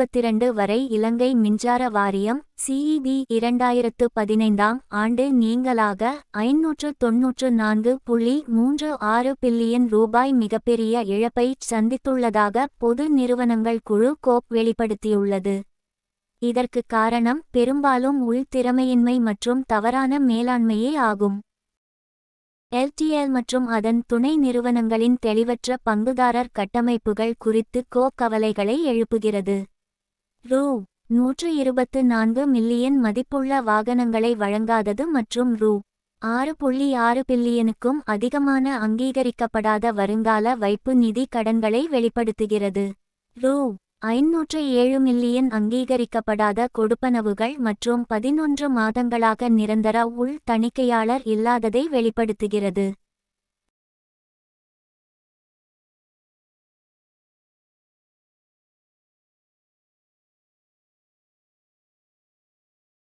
முப்பத்திரண்டு வரை இலங்கை மின்சார வாரியம் சிஇபி இரண்டாயிரத்து பதினைந்தாம் ஆண்டு நீங்களாக ஐநூற்று தொன்னூற்று நான்கு புள்ளி மூன்று ஆறு பில்லியன் ரூபாய் மிகப்பெரிய இழப்பை சந்தித்துள்ளதாக பொது நிறுவனங்கள் குழு கோப் வெளிப்படுத்தியுள்ளது. இதற்கு காரணம் பெரும்பாலும் உள்திறமையின்மை மற்றும் தவறான மேலாண்மையே ஆகும். எல்டிஎல் மற்றும் அதன் துணை நிறுவனங்களின் தெளிவற்ற பங்குதாரர் கட்டமைப்புகள் குறித்து கோ கவலைகளை எழுப்புகிறது. ரூ. நூற்று இருபத்து நான்கு மில்லியன் மதிப்புள்ள வாகனங்களை வழங்காதது மற்றும் ரூ. ஆறு புள்ளி ஆறு பில்லியனுக்கும் அதிகமான அங்கீகரிக்கப்படாத வருங்கால வைப்பு நிதி கடன்களை வெளிப்படுத்துகிறது. ரூ. ஐநூற்று ஏழு மில்லியன் அங்கீகரிக்கப்படாத கொடுப்பனவுகள் மற்றும் பதினொன்று மாதங்களாக நிரந்தர உள் தணிக்கையாளர் இல்லாததை வெளிப்படுத்துகிறது.